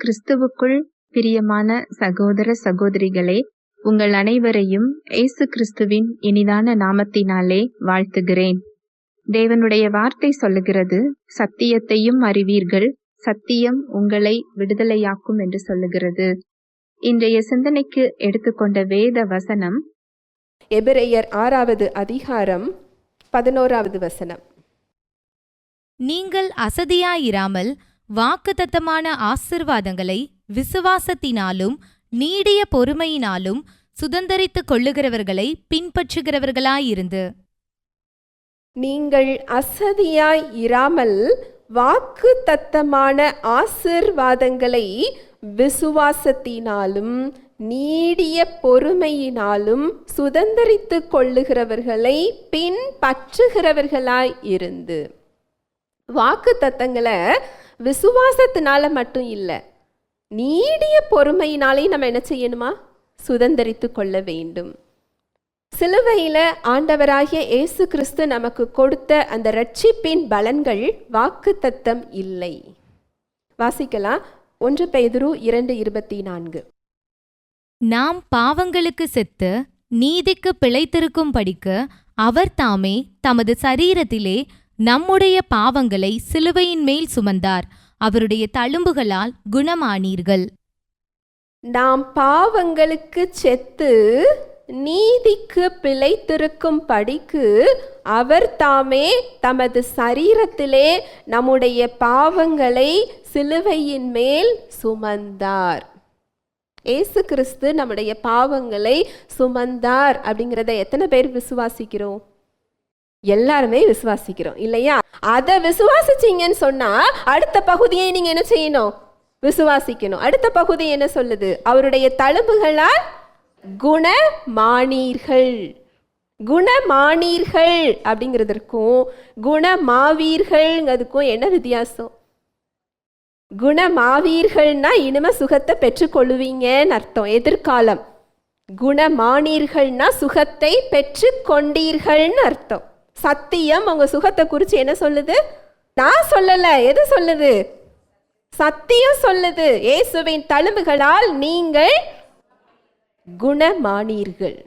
கிறிஸ்துவுக்குள் பிரியமான சகோதர சகோதரிகளே உங்கள் அனைவரையும் இயேசு கிறிஸ்துவின் இனிதான நாமத்தினாலே வாழ்த்துகிறேன். தேவனுடைய வார்த்தை சொல்லுகிறது சத்தியத்தையும் அறிவீர்கள் சத்தியம் உங்களை விடுதலையாக்கும் என்று சொல்லுகிறது. இன்றைய சிந்தனைக்கு எடுத்துக்கொண்ட வேத வசனம் எபிரெயர் ஆறாவது அதிகாரம் பதினோராவது வசனம். நீங்கள் அசதியாயிராமல் வாக்குத்தத்தமான ஆசிர்வாதங்களை விசுவாசத்தினாலும் நீடிய பொறுமையினாலும் சுதந்திரித்துக் கொள்ளுகிறவர்களை பின்பற்றுகிறவர்களாயிருந்து. நீங்கள் அசதியாய் இராமல் வாக்கு தத்தமான ஆசிர்வாதங்களை விசுவாசத்தினாலும் நீடிய பொறுமையினாலும் சுதந்தரித்துக் கொள்ளுகிறவர்களை பின்பற்றுகிறவர்களாய் இருந்து வாக்கு தத்தங்களை விசுவாசத்தினால மட்டும் இல்லை நீடிய பொறுமையினாலே நம்ம என்ன செய்யணுமா? சுதந்திரித்து கொள்ள வேண்டும். சிலுவையில் ஆண்டவராகிய இயேசு கிறிஸ்து நமக்கு கொடுத்த அந்த ரட்சிப்பின் பலன்கள் வாக்கு தத்தம் இல்லை. வாசிக்கலாம். ஒன்று பெய்துரு இரண்டு இருபத்தி நான்கு. நாம் பாவங்களுக்கு செத்து நீதிக்கு பிழைத்திருக்கும் படிக்க அவர் தாமே தமது சரீரத்திலே நம்முடைய பாவங்களை சிலுவையின் மேல் சுமந்தார். அவருடைய தழும்புகளால் குணமானீர்கள். நாம் பாவங்களுக்கு செத்து நீதிக்கு பிழைத்திருக்கும் படிக்கு அவர் தாமே தமது சரீரத்திலே நம்முடைய பாவங்களை சிலுவையின் மேல் சுமந்தார். ஏசு கிறிஸ்து நம்முடைய பாவங்களை சுமந்தார் அப்படிங்கிறத எத்தனை பேர் விசுவாசிக்கிறோம்? எல்லாருமே விசுவாசிக்கிறோம் இல்லையா? அதை விசுவாசிச்சீங்கன்னு சொன்னா அடுத்த பகுதியை நீங்க என்ன செய்யணும்? விசுவாசிக்கணும். அடுத்த பகுதி என்ன சொல்லுது? அவருடைய தழும்புகளால் குணமானீர்கள். குணமானீர்கள் அப்படிங்கிறதுக்கும் குணமாவீர்கள்ங்கிறதுக்கும் என்ன வித்தியாசம்? குணமாவீர்கள்னா இனிமே சுகத்தை பெற்றுக்கொள்ளுவீங்கன்னு அர்த்தம். எதிர்காலம். குணமானீர்கள்னா சுகத்தை பெற்று கொண்டீர்கள்னு அர்த்தம். சத்தியம் அவங்க சுகத்தை குறித்து என்ன சொல்லுது? நான் சொல்லலை. எது சொல்லுது? சத்தியம் சொல்லுது. இயேசுவின் தழும்புகளால் நீங்கள் குணமானீர்கள்.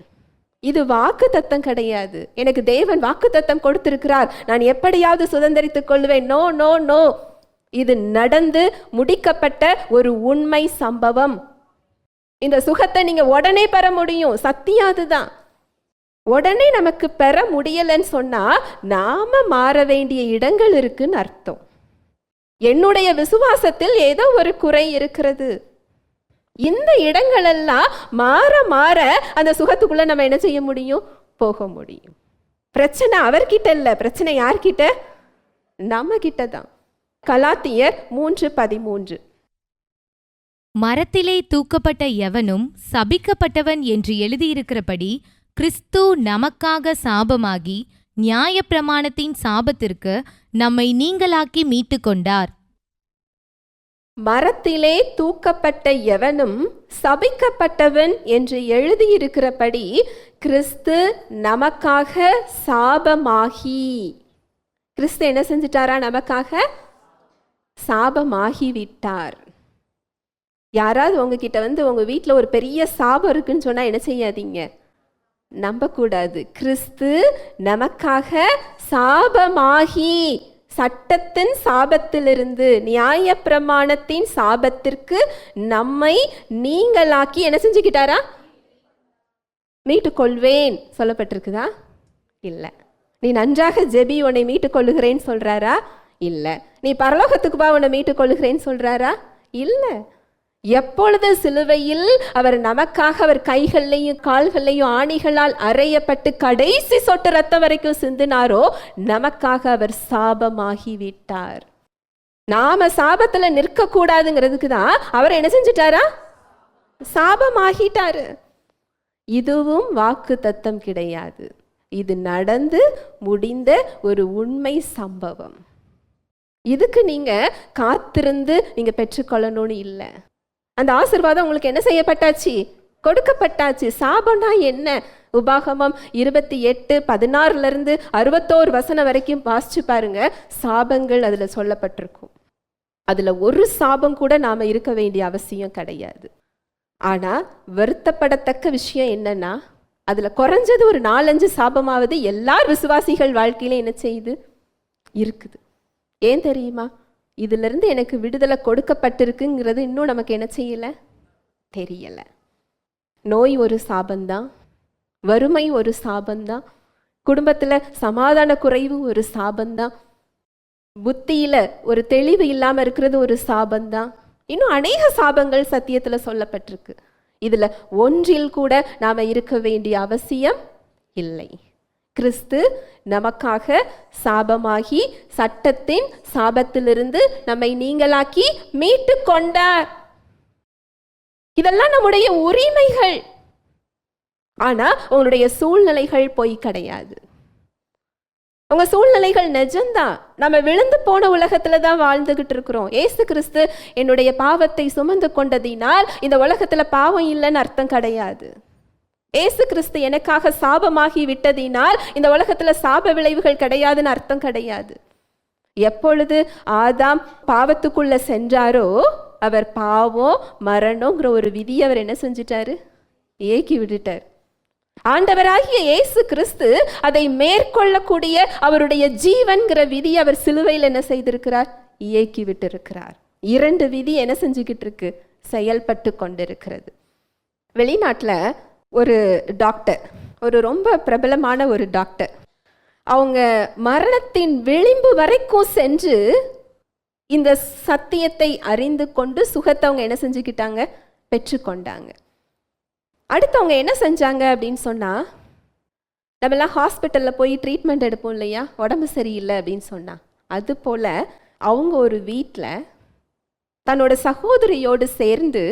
இது வாக்கு தத்தம் கிடையாது. எனக்கு தேவன் வாக்கு தத்தம் கொடுத்திருக்கிறார். நான் எப்படியாவது சுதந்திரித்துக் கொள்வேன். No no no. இது நடந்து முடிக்கப்பட்ட ஒரு உண்மை சம்பவம். இந்த சுகத்தை நீங்க உடனே பெற முடியும். சத்தியம் அதுதான். உடனே நமக்கு பெற முடியலன்னு சொன்னால் நாம மாற வேண்டிய இடங்கள் இருக்குன்னு அர்த்தம். என்னுடைய விசுவாசத்தில் ஏதோ ஒரு குறை இருக்கிறது. இந்த இடங்களெல்லாம் மாற மாற அந்த சுகத்துக்குள்ள நம்ம என்ன செய்ய முடியும்? போக முடியும். பிரச்சனை அவர்கிட்ட இல்லை. பிரச்சனை யார்கிட்ட? நம்ம கிட்ட தான். கலாத்தியர் மூன்று பதிமூன்று. மரத்திலே தூக்கப்பட்ட எவனும் சபிக்கப்பட்டவன் என்று எழுதியிருக்கிறபடி கிறிஸ்து நமக்காக சாபமாகி நியாயப்பிரமாணத்தின் சாபத்திற்கு நம்மை நீங்களாக்கி மீட்டுக்கொண்டார் மரத்திலே தூக்கப்பட்ட எவனும் சபிக்கப்பட்டவன் என்று எழுதியிருக்கிறபடி கிறிஸ்து நமக்காக சாபமாகி. கிறிஸ்து என்ன செஞ்சிட்டாரா? நமக்காக சாபமாகி விட்டார் யாராவது உங்ககிட்ட வந்து உங்க வீட்டில் ஒரு பெரிய சாபம் இருக்குன்னு சொன்னா என்ன செய்யாதீங்க? நம்பக்கூடாது. கிறிஸ்து நமக்காக சாபமாகி சட்டத்தின் சாபத்திலிருந்து நியாய பிரமாணத்தின் சாபத்திற்கு நம்மை நீங்களாக்கி என்ன செஞ்சுக்கிட்டாரா? மீட்டுக்கொள்வேன் சொல்லப்பட்டிருக்குதா? இல்லை. நீ நன்றாக ஜெபி உன்னை மீட்டுக்கொள்ளுகிறேன்னு சொல்றாரா? இல்லை. நீ பரலோகத்துக்கு பா உன்னை மீட்டுக்கொள்ளுகிறேன்னு சொல்றாரா? இல்லை. எப்பொழுது சிலுவையில் அவர் நமக்காக அவர் கைகள்லையும் கால்கள்லையும் ஆணிகளால் அறையப்பட்டு கடைசி சொட்டு ரத்தம் வரைக்கும் சிந்தினாரோ நமக்காக அவர் சாபமாகி விட்டார் நாம சாபத்துல நிற்க கூடாதுங்கிறதுக்கு தான் அவர் என்ன செஞ்சிட்டாரா? சாபமாகிட்டாரு. இதுவும் வாக்கு தத்தம் கிடையாது. இது நடந்து முடிந்த ஒரு உண்மை சம்பவம். இதுக்கு நீங்க காத்திருந்து நீங்க பெற்றுக்கொள்ளணும்னு இல்லை. அந்த ஆசிர்வாதம் உங்களுக்கு என்ன செய்யப்பட்டாச்சு? கொடுக்கப்பட்டாச்சு. சாபம்னா என்ன? உபாகமம் இருபத்தி எட்டு பதினாறுல இருந்து அறுபத்தோரு வசனம் வரைக்கும் வாசிச்சு பாருங்க. சாபங்கள் அதுல சொல்லப்பட்டிருக்கும். அதுல ஒரு சாபம் கூட நாம இருக்க வேண்டிய அவசியம் கிடையாது. ஆனா வருத்தப்படத்தக்க விஷயம் என்னன்னா அதுல குறைஞ்சது ஒரு நாலஞ்சு சாபமாவது எல்லார் விசுவாசிகள் வாழ்க்கையில என்ன செய்யுது? இருக்குது. ஏன் தெரியுமா? இதிலிருந்து எனக்கு விடுதலை கொடுக்கப்பட்டிருக்குங்கிறது இன்னும் நமக்கு என்ன செய்யல? தெரியலை. நோய் ஒரு சாபந்தான் வறுமை ஒரு சாபந்தான் குடும்பத்தில் சமாதான குறைவு ஒரு சாபந்தான் புத்தியில் ஒரு தெளிவு இல்லாமல் இருக்கிறது ஒரு சாபந்தான் இன்னும் அநேக சாபங்கள் சத்தியத்தில் சொல்லப்பட்டிருக்கு. இதில் ஒன்றில் கூட நாம் இருக்க வேண்டிய அவசியம் இல்லை. கிறிஸ்து நமக்காக சாபமாகி சட்டத்தின் சாபத்திலிருந்து நம்மை நீங்களாக்கி மீட்டு கொண்டார். இதெல்லாம் நம்முடைய உரிமைகள். ஆனா உங்களுடைய சூழ்நிலைகள் பொய் கிடையாது. உங்க சூழ்நிலைகள் நிஜம்தான் நம்ம விழுந்து போன உலகத்துல தான் வாழ்ந்துகிட்டு இருக்கிறோம். ஏசு கிறிஸ்து என்னுடைய பாவத்தை சுமந்து கொண்டதினால் இந்த உலகத்துல பாவம் இல்லைன்னு அர்த்தம் கிடையாது. ஏசு கிறிஸ்து எனக்காக சாபமாகி விட்டதினால் இந்த உலகத்தில் சாப விளைவுகள் கிடையாதுன்னு அர்த்தம் கிடையாது. எப்பொழுது ஆதாம் பாவத்துக்குள்ள சென்றாரோ அவர் பாவம் மரணங்கிற ஒரு விதியை அவர் என்ன செஞ்சிட்டாரு? ஏக்கி விட்டுட்டார். ஆண்டவராகிய இயேசு கிறிஸ்து அதை மேற்கொள்ளக்கூடிய அவருடைய ஜீவன்கிற விதி அவர் சிலுவையில் என்ன செய்திருக்கிறார்? இயக்கி விட்டிருக்கிறார். இரண்டு விதி என்ன செஞ்சுக்கிட்டு இருக்கு? செயல்பட்டு கொண்டிருக்கிறது. வெளிநாட்டில் ஒரு டாக்டர் ஒரு ரொம்ப பிரபலமான ஒரு டாக்டர் அவங்க மரணத்தின் விளிம்பு வரைக்கும் சென்று இந்த சத்தியத்தை அறிந்து கொண்டு சுகத்தை அவங்க என்ன செஞ்சுக்கிட்டாங்க? பெற்றுக்கொண்டாங்க. அடுத்தவங்க என்ன செஞ்சாங்க அப்படின்னு சொன்னால் நம்மளாம் ஹாஸ்பிட்டலில் போய் ட்ரீட்மெண்ட் எடுப்போம் இல்லையா? உடம்பு சரியில்லை அப்படின்னு சொன்னால் அது போல் அவங்க ஒரு வீட்டில் தன்னோட சகோதரியோடு சேர்ந்து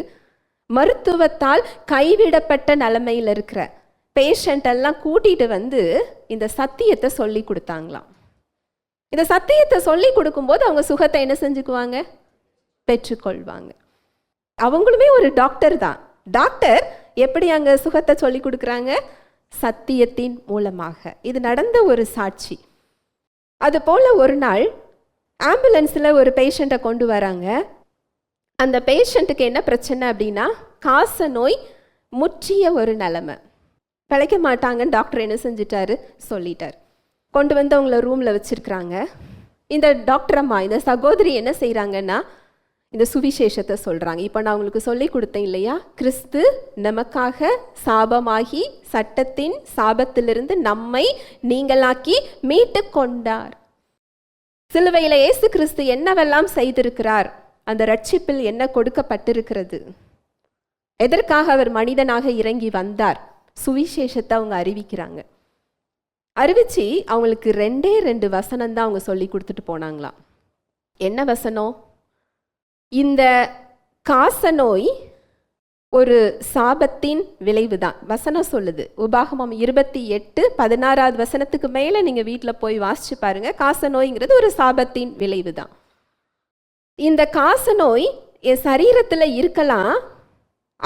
மருத்துவத்தால் கைவிடப்பட்ட நிலமையில் இருக்கிற பேஷண்டெல்லாம் கூட்டிகிட்டு வந்து இந்த சத்தியத்தை சொல்லி கொடுத்தாங்களாம். இந்த சத்தியத்தை சொல்லி கொடுக்கும்போது அவங்க சுகத்தை என்ன செஞ்சுக்குவாங்க? பெற்றுக்கொள்வாங்க. அவங்களுமே ஒரு டாக்டர் தான். டாக்டர் எப்படி அங்கே சுகத்தை சொல்லி கொடுக்குறாங்க? சத்தியத்தின் மூலமாக. இது நடந்த ஒரு சாட்சி. அது போல் ஒரு நாள் ஆம்புலன்ஸில் ஒரு பேஷண்ட்டை கொண்டு வராங்க. அந்த பேஷண்ட்டுக்கு என்ன பிரச்சனை அப்படின்னா காச நோய் முற்றிய ஒரு நிலமை. பிழைக்க மாட்டாங்கன்னு டாக்டர் என்ன செஞ்சிட்டாரு? சொல்லிட்டார். கொண்டு வந்து அவங்கள ரூமில் வச்சுருக்குறாங்க. இந்த டாக்டர் அம்மா இந்த சகோதரி என்ன செய்கிறாங்கன்னா இந்த சுவிசேஷத்தை சொல்கிறாங்க இப்போ நான் உங்களுக்கு சொல்லி கொடுத்தேன் இல்லையா? கிறிஸ்து நமக்காக சாபமாகி சட்டத்தின் சாபத்திலிருந்து நம்மை நீங்களாக்கி மீட்டு கொண்டார். சிலுவையில் இயேசு கிறிஸ்து என்னவெல்லாம் செய்திருக்கிறார்? அந்த ரட்சிப்பில் என்ன கொடுக்கப்பட்டிருக்கிறது? எதற்காக அவர் மனிதனாக இறங்கி வந்தார்? சுவிசேஷத்தை அவங்க அறிவிக்கிறாங்க. அறிவிச்சு அவங்களுக்கு ரெண்டே ரெண்டு வசனம் தான் அவங்க சொல்லி கொடுத்துட்டு போனாங்களாம். என்ன வசனம்? இந்த காச நோய் ஒரு சாபத்தின் விளைவு தான். வசனம் சொல்லுது. உபாகமம் இருபத்தி எட்டு பதினாறாவது வசனத்துக்கு மேலே நீங்கள் வீட்டில் போய் வாசிச்சு பாருங்க. காச நோய்ங்கிறது ஒரு சாபத்தின் விளைவு தான். இந்த காச நோய் என் சரீரத்தில் இருக்கலாம்.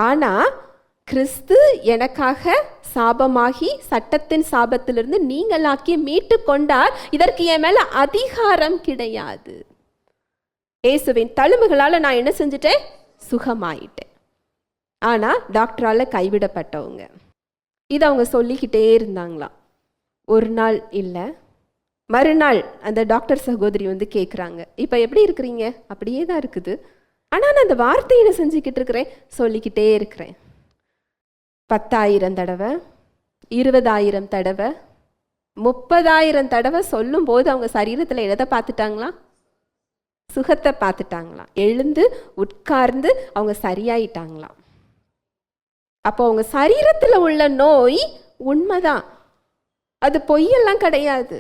ஆனால் கிறிஸ்து எனக்காக சாபமாகி சட்டத்தின் சாபத்திலிருந்து நீங்களாக்கி மீட்டு கொண்டார். இதற்கு என் மேலே அதிகாரம் கிடையாது. இயேசுவின் தழும்புகளால் நான் என்ன செஞ்சுட்டேன்? சுகமாயிட்டேன். ஆனால் டாக்டரால் கைவிடப்பட்டவங்க. இதை அவங்க சொல்லிக்கிட்டே இருந்தாங்களாம். ஒரு நாள் இல்லை மறுநாள் அந்த டாக்டர் சகோதரி வந்து கேட்குறாங்க இப்போ எப்படி இருக்கிறீங்க? அப்படியே தான் இருக்குது. ஆனால் நான் அந்த வார்த்தையை நான் செஞ்சுக்கிட்டு இருக்கிறேன்? சொல்லிக்கிட்டே இருக்கிறேன். பத்தாயிரம் தடவை இருபதாயிரம் தடவை முப்பதாயிரம் தடவை சொல்லும்போது அவங்க சரீரத்தில் எதை பார்த்துட்டாங்களா? சுகத்தை பார்த்துட்டாங்களாம் எழுந்து உட்கார்ந்து அவங்க சரியாயிட்டாங்களாம் அப்போ அவங்க சரீரத்தில் உள்ள நோய் உண்மைதான். அது பொய்யெல்லாம் கிடையாது.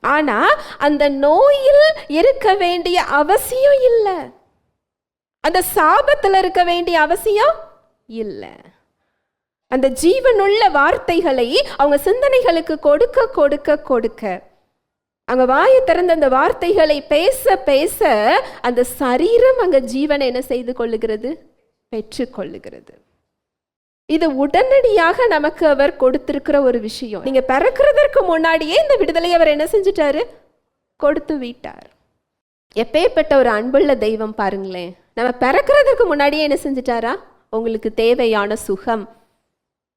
ஆனா அந்த நோயில் இருக்க வேண்டிய அவசியம் இல்லை. அந்த சாபத்தில் இருக்க வேண்டிய அவசியம் இல்லை. அந்த ஜீவனுள்ள வார்த்தைகளை அவங்க சிந்தனைகளுக்கு கொடுக்க கொடுக்க கொடுக்க அங்க வாயை திறந்த அந்த வார்த்தைகளை பேச பேச அந்த சரீரம் அங்க ஜீவனை என்ன செய்து கொள்ளுகிறது? பெற்றுக்கொள்ளுகிறது இது உடனடியாக நமக்கு அவர் கொடுத்திருக்கிற ஒரு விஷயம். நீங்க பிறக்கிறதற்கு முன்னாடியே இந்த விடுதலை அவர் என்ன செஞ்சிட்டாரு? கொடுத்து விட்டார். எப்பேற்பட்ட ஒரு அன்புள்ள தெய்வம் பாருங்களேன். நம்ம பிறக்கிறதுக்கு முன்னாடியே என்ன செஞ்சிட்டாரா? உங்களுக்கு தேவையான சுகம்.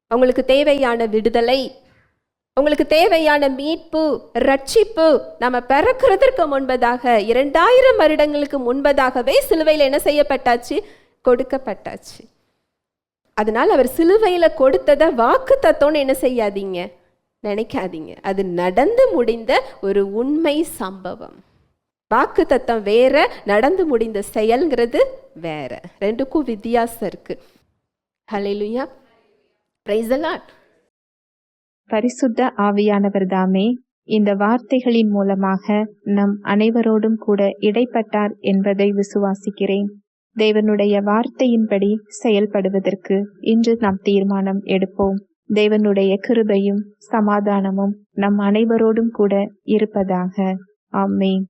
உங்களுக்கு தேவையான விடுதலை. உங்களுக்கு தேவையான மீட்பு ரட்சிப்பு. நம்ம பிறக்கிறதற்கு முன்பதாக இரண்டாயிரம் வருடங்களுக்கு முன்பதாகவே சிலுவையில் என்ன செய்யப்பட்டாச்சு? கொடுக்கப்பட்டாச்சு. அதனால் அவர் சிலுவையில் கொடுத்ததை வாக்கு தத்தோன்னு என்ன செய்யாதீங்க? நினைக்காதீங்க. அது நடந்து முடிந்த ஒரு உண்மை சம்பவம். வாக்கு தத்தம் வேற நடந்து முடிந்த செயல்ங்கிறது வேற. ரெண்டுக்கும் வித்தியாசம் இருக்கு. ஹலெலுயா praise பரிசுத்த ஆவியானவர் தாமே இந்த வார்த்தைகளின் மூலமாக நம் அனைவரோடும் கூட இடைப்பட்டார் என்பதை விசுவாசிக்கிறேன். தேவனுடைய வார்த்தையின்படி செயல்படுவதற்கு இன்று நாம் தீர்மானம் எடுப்போம். தேவனுடைய கிருபையும் சமாதானமும் நம் அனைவரோடும் கூட இருப்பதாக. ஆமென்.